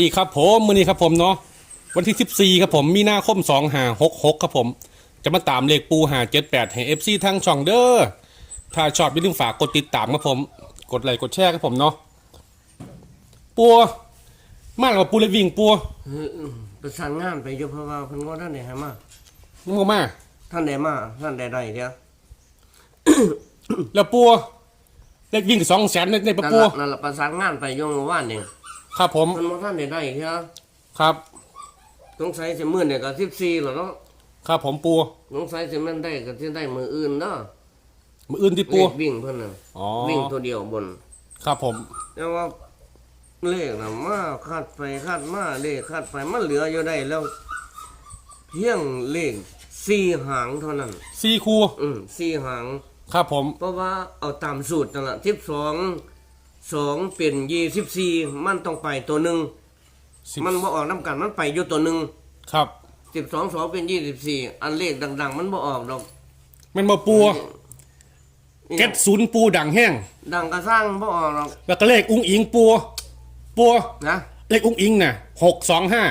ดีครับผมมือนี้ครับผมเนาะวันที่ 14 ครับผมมีนาคม2หา66 ครับผม จะมาตามเลขปูหา78ให้ FC ทั้งช่องเด้อถ้าชอบอย่าลืมฝากกดติดตามครับผม กดไลค์กดแชร์ครับผมเนาะปัวมาแล้วบ่ปูเลยวิ่งปัวเออประสานงานไปอยู่เพราะว่าเพิ่นว่าท่านได้ให้มามึงบ่มาท่านได้มาท่านได้ได้เดียวแล้วปัวเลขวิ่ง2แสนในในปะนั่นปัวล่ะนั่นล่ะประสานงานไปอยู่เมื่อวานนี่ ครับผมเพิ่นว่าท่านได้ได้เดียวครับ สงสัยสิมื้อนี่ก็14แล้วเนาะครับผมปัวสงสัยสิแม่นได้ก็สิได้มื้ออื่นเนาะมืออื่นที่เลปัวขวิ่งเพิ่นน่ะอ๋อวิ่งตัวเดียวบน ครับผม แต่ว่าเลขน่ะมาคาดไปคาดมาเลขคาดไปมันเหลืออยู่ได้แล้ว เพียงเลขสี่หางเท่านั้น ซีคูอืมสี่หาง ครับผม เพราะว่าเอาตามสูตรนั่นแหละสิบสอง สองเป็นยี่สิบสี่มันต้องไปตัวหนึ่งสิบมันบ่ออกน้ำกันมันไปอยู่ตัวหนึ่งครับสิบสองสองเป็นยี่สิบสี่อันเลขดัง ๆ มันบ่ออกดอกแมันบ่ปัวนี่เก็ตศูนย์ปูดังแห้งดังกระสร้างบ่ออกดอกแล้วก็เลขอุ้งอิงปัวปัวนะเลขอุ้งอิงน่ะหกสองห้า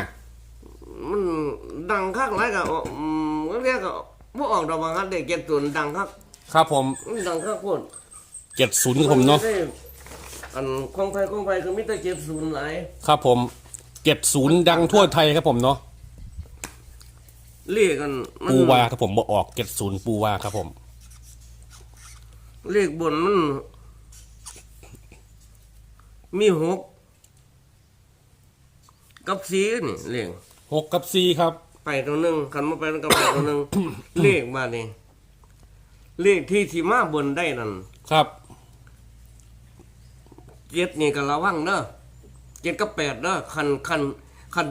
มันดังคักหลายก็อืมก็เรียกก็บ่ออกดอกบางอันเด็กเก็บตัวดังคักครับผมมันดังคักโคตร เจ็ดศูนย์ครับผมเนาะไได้ อันคงไฟคงไฟคือมิตรเจ็บศูนย์หลายครับผมเจ็ดศูนย์ดังทั่วไทยครับผมเนาะเลขกันมันปูวาครับผมบ่ออกเจ็ดศูนย์ปูวาครับผมเลขบนมัน มีหกกับสีนี่เลขหกกับสี่ครับ ไปตัวหนึ่งคันมาไปแล้วก็ไปตัวหนึ่งเลขมานี่เลขที่ที่มาบนได้นั่นครับ เจ็ดนี่ก็ระวังเด้อเจ็ดกับแปดเด้อคันคันคัน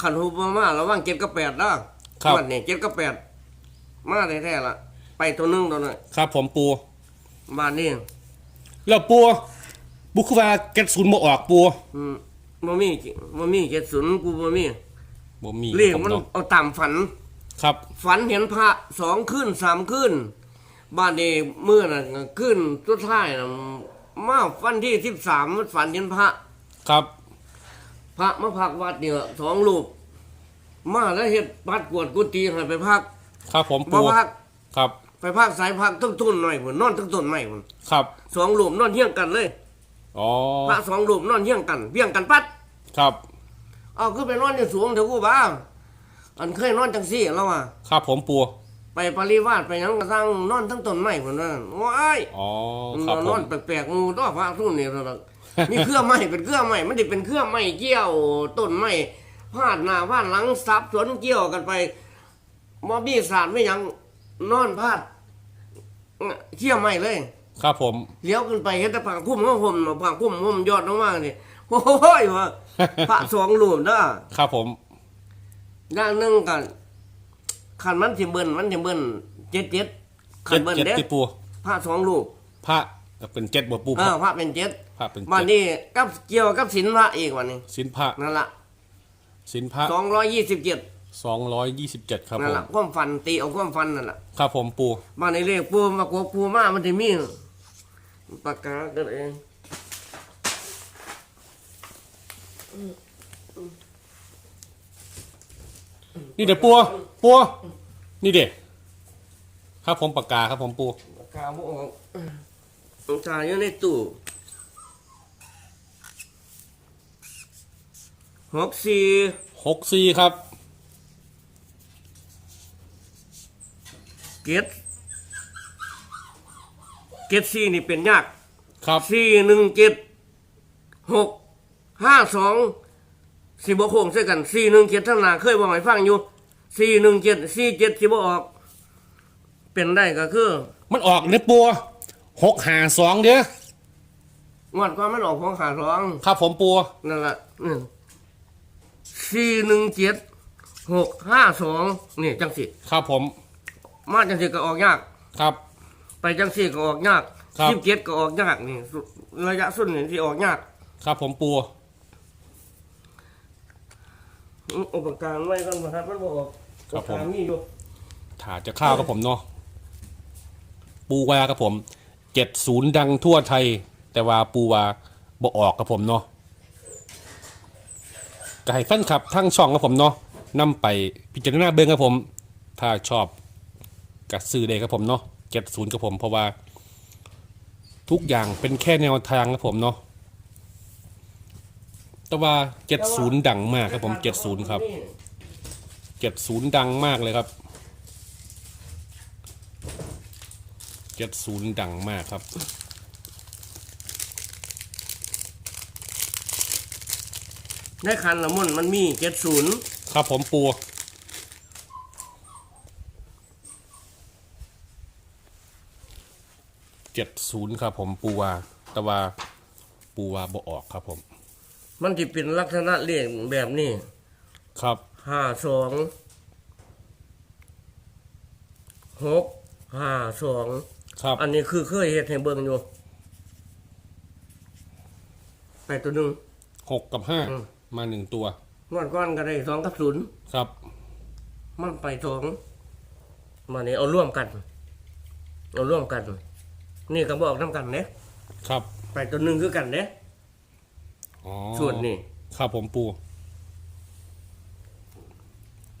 คันฮูบมาระวังเจ็ดกับแปดเด้อครับ งวดนี่เจ็ดกับแปดมาแท้ๆละไปตัวหนึ่งตัวนั้นครับผมปู บ้านนี่แล้วปูบุคคลว่าเจ็ดศูนย์บ่ออกปูอืมบ่มีบ่มีเจ็ดศูนย์กูบ่มีบ่มีเรียกครับผมันเนาะเอาตามฝัน ครับฝันเห็นพระสองขึ้นสามขึ้น บ้านนี้เมื่อน่ะขึ้นสุดท้ายน่ะ มาวันที่สิบสามฝันเห็นพระ ครับ พระมาพักวัดเนี่ยสองรูปมาแล้วเฮ็ดปัดกวดกุฏิให้ไปพักครับผมบ่ปูพักครับ ไปพักสายพักต้นต้นหน่อยพุ่นนอนต้นต้นใหม่พุ่นครับสองรูปนอนเฮี้ยงกันเลยอ๋อพระสองรูปนอนเฮี้ยงกันเฮี้ยงกันปัด ครับเอาขึ้นไปนอนอยู่สูงเถอะกูบ้าอันเคยนอนจังซี่แล้วอะครับผมปู ไปปริวาสไปหยังกระทั่งนอนทั้งต้นไม้พุ่นนั่นว้ายอ๋อมันครับผนอนม แปลกๆงูตัวพระทุ่นนี่ตัวละมีเครือไม้เป็นเครือไม้มันได้เป็นเครือไม้เกี่ยวต้นไม้พาดหน้าพาดหลังซับสวนเกี่ยวกันไปมอบี้สารไม่หยังนอนพาดเกี่ยวไม้เลย ครับผม เลี้ยวขึ้นไปเห็นแต่ผังคุ้มของผมผังคุ้มผมยอดลงมานี่โอ้ยวะพระสองรูปเด้อครับผม อย่างหนึงกัน ขันมันสิเบิ้นมันสิเบิ้นเจ็ดเจ็ดขัเจ็นดเบิ้นเจ็ดเด้ที่ปูพระสองรูปพระก็เป็นเจ็ดบ่ปูเออพระเป็นเจ็ดพระเป็นวันเจ็ดนี้กับเกี่ยวกับศิลพระอีกวันนี้สินพระนั่นละสินพระสองร้อยยี่สิบเจ็ดสองร้อยยี่สิบเจ็ดครับนั่ผนมละความฟันตีเอาความฟันนั่นแหละครับผมปูมาในเลขปูมากวปูมามันจะมีปากกากันเองนี่เดี๋ยวปู ปูนี่เด็ครับผมปากกาครับผมปูปากกาบออกปากกาอยู่ในตู้หกสี่หกสี่ครับเกตเกตสี่นี่เป็นยากครับสี่หนึ่งเจ็ดหกห้าสองสิบโค้งใส่กันสี่หนึ่งเจ็ดทั้งหนาเคยบอกให้ฟังอยู่ สี่หนึ่งเจ็ดสี่เจ็ดสิบออก เป็นได้ก็คือมันออกในปูหกหาสองเด้องวดก่อนมันออกของขาสองครับผมปูนั่นแหละสี่หนึ่งเจ็ดหกห้าสองนี่จังสิครับผม มาจังสิก็ออกยาก ครับ ไปจังสิก็ออกยากครับ สิบเจ็ดก็ออกยากนี่สุระยะสุดนี่ที่ออกยากครับผมปูอืมอุปการณ์ไว้ก่อนบ่ครับมันบ่ออก ครับผมอุปกามีอยู่ถาจะข้าวครับผมเนาะปูวาครับผมเจ็ดศูนย์ดังทั่วไทย แต่ว่าปูวาบ่ออกครับผมเนาะก็ให้แฟนคลับทั้งช่องครับผมเนาะนำไปพิจารณาเบิ่งครับผม ถ้าชอบกัซื้อเลยครับผมเนาะเจ็ดศูนย์ครับผม เพราะว่าทุกอย่างเป็นแค่แนวทางครับผมเนาะแต่ว่าเจ็ดศูนย์ดังมากครับผมเจ็ดศูนย์ครับ เจ็ดศูนย์ดังมากเลยครับเจ็ดศูนย์ดังมากครับ ในคันละมุนมันมีเจ็ดศูนย์ครับผมปูเจ็ดศูนย์ครับผมปูวาแต่ว่าปูวาบ่ออกครับผม มันจะเป็นลักษณะเลขแบบนี้ ครับ ห้าสองหกห้าสองครับ อันนี้คือเคยเฮ็ดให้เบิ่งอยู่ไปตัวหนึ่ง หกกับห้าอืม มาหนึ่งตัว งวดก้อนก็ได้สองกับศูนย์ครับ มันไปสองมาเนี่ยเอาร่วมกัน เอาร่วมกัน นี่ก็บอกน้ำกันเนี่ยครับ ไปตัวหนึ่งคือกันเนี่ยอ๋อส่วนนี่ ครับผมปู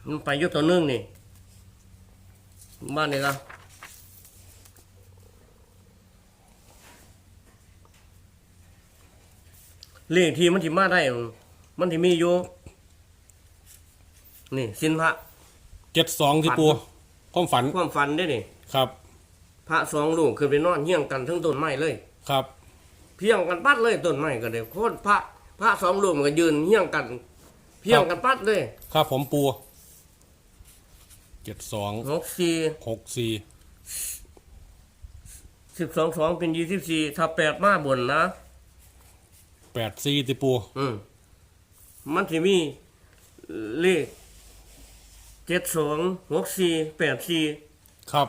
มันไปอยุตัวหนึ่งนี่บ้านนี่ละเลขที่มันที่มาได้ มันที่มีอยู่นี่สินพระเจ็ดสองที่ปูความฝันความฝันได้นี่ครับ พระสองลูกคือไปนอนเฮี้ยงกันทั้งต้นไม้เลย ครับ เพียงกันปัดเลยต้นไม้ก็เลยโคตรพระพระสองรูปมันก็ยืนเฮี้ยงกัน เพียงกันปัดเลย ครับผมปู เจ็ดสองหกสี่หกสี่สิบสองสองเป็นยี่สิบสี่ถ้าแปดมาบนนะแปดสี่ที่ปูอืมมันจะมีเลขเจ็ดสองหกสี่แปดสี่ครับ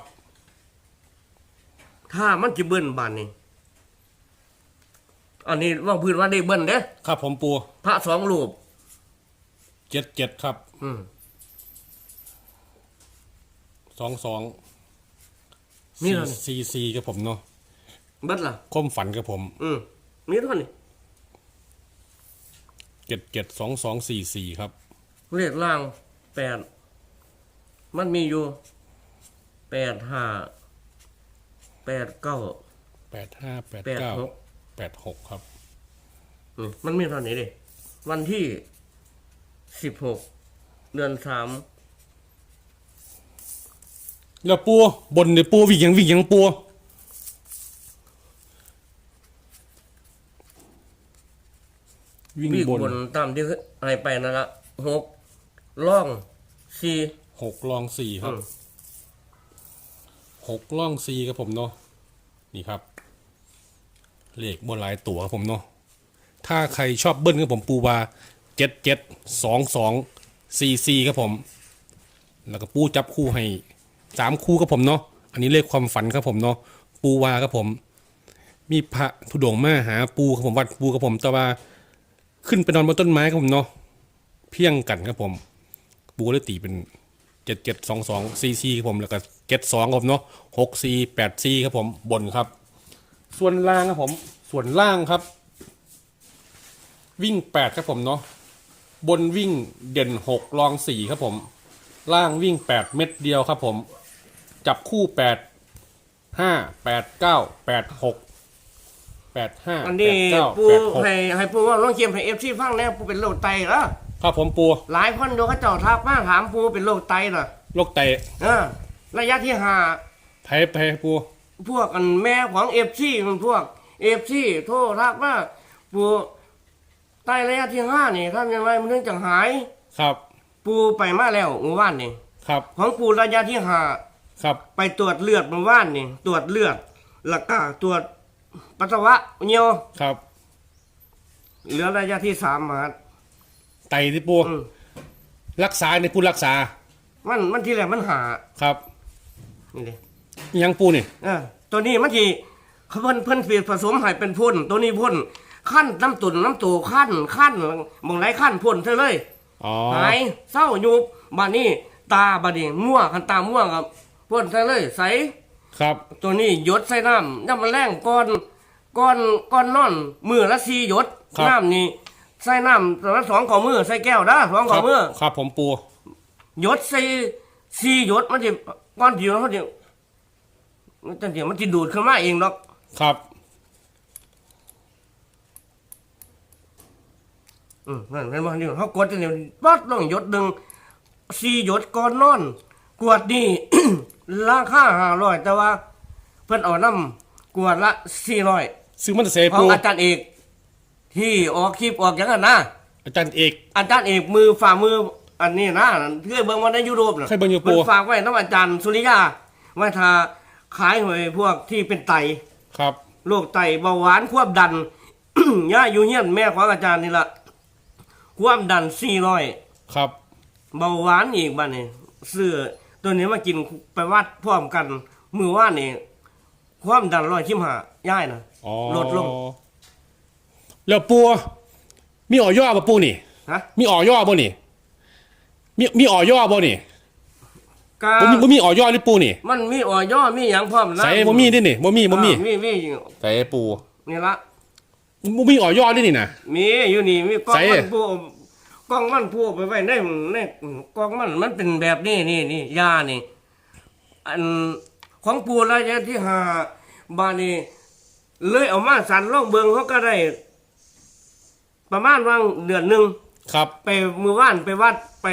ถ้ามันจะเบิ้ลบานนี่อันนี้ว่าพื้นว่าได้เบิ้ลเด้ครับผมปูพระสองรูปเจ็ดเจ็ดครับ อืม สองสองนี่สี่เหรอสี่สี่ครับผมเนาะเบิ้ลล่ะ ความฝันครับผมอืมนี่เท่านี้เจ็ดเจ็ดสองสองสี่สี่ครับ เลขล่างแปดมันมีอยู่แปดห้าแปดเก้า แปดห้าแปดแปดเก้าหก แปดหกครับ อืมมันมีเท่านี้ดิวันที่สิบหกเดือนสาม แล้วปูบนเนี่ยปูวิ่งยังวิ่งยังปูวิ่งวิ่งบบนนตามที่ให้ไปนั่นละหกล่องสี่หกลองสี่ครับอืมหกล่องสี่ครับผมเนาะนี่ครับ เลขบนหลายตัวครับผมเนาะถ้าใครชอบเบิ้ลครับผมปูวาเจ็ดเจ็ดสองสองสี่สี่ครับผม แล้วก็ปูจับคู่ให้ สามคู่ครับผมเนาะอันนี้เลขความฝันครับผมเนาะปูวาครับผม มีพระธุดงค์มาหาปูครับผมวัดปูครับผมแต่ว่าขึ้นไปนอนบนต้นไม้ครับผมเนาะเพียงกันครับผม ปูเลยตีเป็นเจ็ดเจ็ดสองสองซีซีครับผมแล้วก็เจ็ดสองครับผมเนาะหกซีแปดซีครับผมบนครับ ส่วนล่างครับผม ส่วนล่างครับ วิ่งแปดครับผมเนาะบนวิ่งเด่นหกรองสี่ครับผม ล่างวิ่งแปดเม็ดเดียวครับผม จับคู่แปดห้าแปดเก้าแปดหกแปดห้าอันแปนี้ดเก้าปูแปดหกให้ให้ปูว่าลองเขียนให้เอฟซีฟังแน่ปูเป็นโรคไตเหรอครับผมปูหลายคนโยเขาเจ้าทักมาถามปูเป็นโรคไตเหรอโรคไตเออระยะที่ห้า ไผ่ไผ่ปูพวกอันแม่ของเอฟซีมันพวกเอฟซีโทรทักว่าปูไตระยะที่ห้านี่ทำยังไงมันถึงจะหาย ครับ ปูไปมาแล้วเมื่อวานนี่ครับของปูระยะที่ห้า ครับไปตรวจเลือดเมื่อวานนี่ตรวจเลือดแล้วก็ตรวจปัสสาวะเหี่ยวครับ เหลือระยะที่สามมาไตที่ปูอืมรักษาในปูรักษามันมันที่แรกมันหาครับนี่เลยอิหยังปูนี่เออตัวนี้มันที่เขาเพิ่นเพิ่นเปลี่ยนผสมให้เป็นพ่นตัวนี้พ่นขั้นน้ำตุ่นน้ำตูขั้นขั้นมองไรขั้นพ่นเธอเลย อ๋อหายเศร้าอยู่บานี้ตาบานี้ม่วคันตาม่วกับ พ่นเธอเลยใสครับ ตัวนี้หยดใส่น้ำน้ำมันแรงก้อนก้อนก้อนนอนมือละสี่หยดน้ำนี่ใส่น้ำแต่ว่าสองขอมือใส่แก้วนะสองขคอรับมือครับผมปู หยดใส่สี่หยดมันจะก้อนเดียวเขาจะมันจะเดี๋ยวมันจะดูดขึ้นมาเองหรอกครับ อืมนั่นเป็นว่านี่เขากดจะเนี่ยปัดลงหยดหนึ่งสี่หยดก่อนนอน กวดนี่ ราคาห้าร้อยแต่ว่า เพิ่นเอาน้ำกวดละสี่ร้อยซึ่งมันจะเสของปูอาจารย์เอก ที่ออกคลิปออกอย่างนั้นนะอาจารย์เอก อาจารย์เอกมือฝ่ามืออันนี้นะเพื่อเบิ่งมาในยุโรปนะเคยเบิ่งอยู่เพิ่นปู่ฝากไว้น้ำอาจารย์สุริยาไว้ทาขายหวยพวกที่เป็นไต ครับ โรคไตเบาหวานความดัน ย่าอยู่เฮียนแม่ของอาจารย์นี่ละความดันสี่ร้อยครับ เบาหวานอีกบ้านนี่เสื้อ ตัวนี้มากินไปวัดพร้อมกันมือว่านนี่ความดันร้อยชิมหาย่ายนะอ๋อลดลงแล้วปูมีอ่อย่อบ่ปูนี่ฮะมีอ่อย่อบ่นี่มีมีอ่อย่อบ่นี่กาบ่มีบ่มีอ่อย่อหรือปูนี่มันมีอ่อย่อมีหยังพร้อมนะใส่บ่มีดินี่บ่มีบ่มีอ่ามีมีใส่ปูนี่ละบ่มีอ่อย่อดินี่นะมีอยู่นี่มีกล้องใส่ มันผู้ กล้องมันผู้ไปไว้ในในกล้องมันมันเป็นแบบนี้นี่นี่ยานี่ อันของปูระยะที่ห้าบานี่เลยเอามาสันล่องเบิงเขาก็ได้ ประมาณว่างเดือนหนึ่งครับ ไปมือว่านไปวัดไป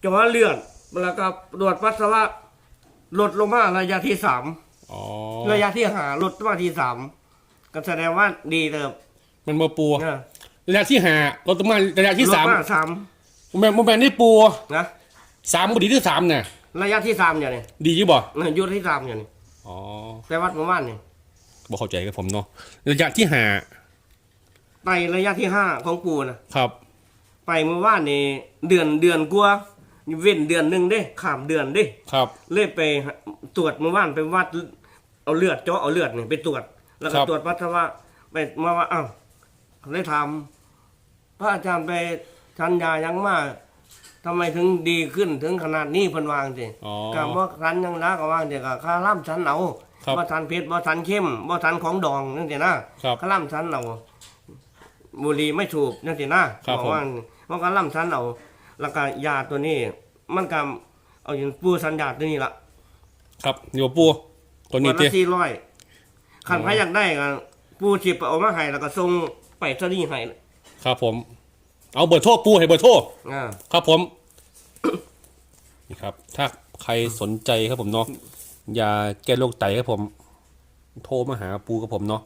เจาะเลือดแล้วก็ตรวจปัสสาวะลดลงมาระยะที่สามอ๋อระยะที่ห้าลดมาที่สามก็แสดงว่าดีเติบมันบ่ปูนะ ระยะที่ห้าลดลงมาระยะที่ลดสามมาสามบ่แม่นบ่แม่นนี่ปูนะสามบ่ดีที่สามน่ะระยะที่สามอย่างนี้ดีอยู่บ่นะยุทธที่สามอย่างนี้อ๋อไปวัดเมื่อวานนี่บ่เข้าใจกับผมเนาะระยะที่ห้าไประยะที่ห้าของปูนะครับ ไปเมื่อวานนี่เดือนเดือนกว่าเว้นเดือนหนึ่งเด้ขามเดือนเด้ครับ เลยไปตรวจเมื่อวานไปวัดเอาเลือดเจาะเอาเลือดนี่ไปตรวจ แล้วก็ครับตรวจปัสสาวะไปมาว่าอ้าวเลยถาม พระอาจารย์ไปชันยายังมาทำไมถึงดีขึ้นถึงขนาดนี้เพิ่นวางสิอ๋อก็บ่ทันยังนะก็วางสิก็ค่าล่ำชันเอาครับบ่ทันเผ็ดบ่ทันเข้มบ่ทันของดองนั่นสินะครับค่าล่ำชันเอาบุหรี่ไม่ถูกนั่นสินะครับอกว่าเพราะค่าล่ำชันเอาแล้วก็ยาตัวนี้ มันก็เอาอย่างปูสัญญาตัวนี้ล่ะครับเดี๋ยวปูตัวนี้วันติละสี่ร้อยขันพระอยากได้ก็ปูสิบเอามาให้แล้วก็ส่งไปซะนี่ให้ ครับผม เอาเบอร์โทรปูให้เบอร์โทรอ่าครับผม นี่ครับ ถ้าใครสนใจครับผมเนาะยาแก้โรคไตครับผม โทรมาหาปูครับผมเนาะ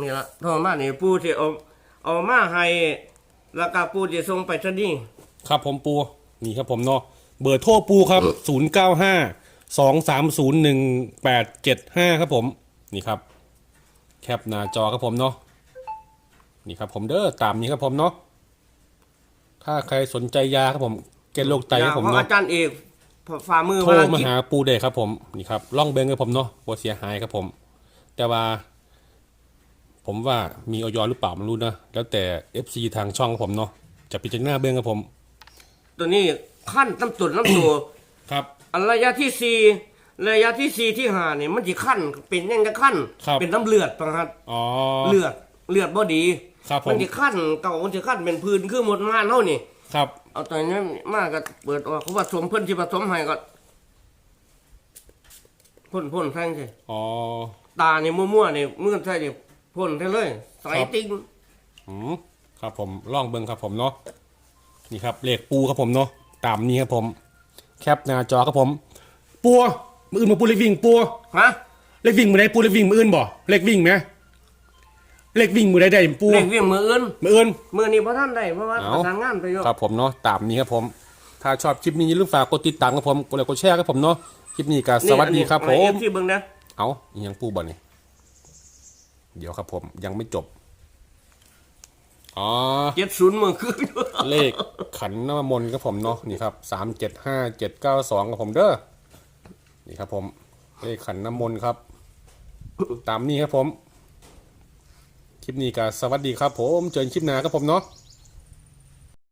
นี่ละโทรมานี่ปูสิเอาเอามาให้แล้วก็ปูสิส่งไปซะนี่ครับผมปู นี่ครับผมเนาะเบอร์โทรปูครับศูนย์เก้าห้าสองสามศูนย์หนึ่งแปดเจ็ดห้าครับผม นี่ครับ แคปหน้าจอครับผมเนาะนี่ครับผมเด้อตามนี้ครับผมเนาะถ้าใครสนใจยาครับผมแก้โรคไตครับผมของเนาะอาจารย์เอกฝ่ามือโทรวางมากิจหาปูเดครับผมนี่ครับล่องเบงกับผมเนาะบ่เสียหายครับผม แต่ว่า ผมว่ามีออยหรือเปล่าไม่รู้นะแล้วแต่ FC ทางช่องครับผมเนาะจะพิจารณาเบงกับผม ตัวนี้ขั้นน้ำตุนน้ำตัวครับอันระยะที่สี่ ระยะที่สี่ที่ห้านี่มันสิขั้นเป็นยังจะขั้นครับ เป็นน้ำเลือดปะครับอ๋อ เลือดเลือดบ่ดีครับผม มันสิขั้นเก่ามันสิขั้นเป็นพื้นคือหมดม่านเท่านี่ ครับ เอาตอนนี้มาก็เปิดออกเขาผสมเพิ่นที่ผสมให้ก็พ่นพ่นแท่งสิอ๋อ ตานี่มั่วๆนี่มือใส่นี่พ่นได้เลยใส่ครับ ติ้งอืมครับผมล่องเบิงครับผมเนาะนี่ครับเลขปูครับผมเนาะตามนี้ครับผม แคปหน้าจอครับผม ปัว มืออื่นมาปูเลขวิ่งปัวฮะเลขวิ่งมือใดปูเลขวิ่งมืออื่นบ่เลขวิ่งไหมเลขวิ่งมือใดได้ปูเล่งเวียงมืออื่นมืออื่นมือนี้พระท่านได้เพราะว่าเอาประสานงานไปอยู่ครับผมเนาะตามนี้ครับผม ถ้าชอบคลิปนี้อย่าลืมฝากกดติดตามครับผมกดไลค์กดแชร์ครับผมเนาะคลิปนี้ก็สวัสดีครับผมที่เบิ่งนะเอาอีหยังปูบ่นี่เดี๋ยวครับผมยังไม่จบอ๋อเจ็ดศูนย์มือคือเลขขันน้ำมนต์ครับผมเนาะนี่ครับสามเจ็ดห้าเจ็ดเก้าสองครับผมเด้อ นี่ครับผมเลขขันน้ำมนต์ครับ ตามนี้ครับผม คลิปนี้ก็สวัสดีครับผม เจอกันคลิปหน้าครับผมเนาะ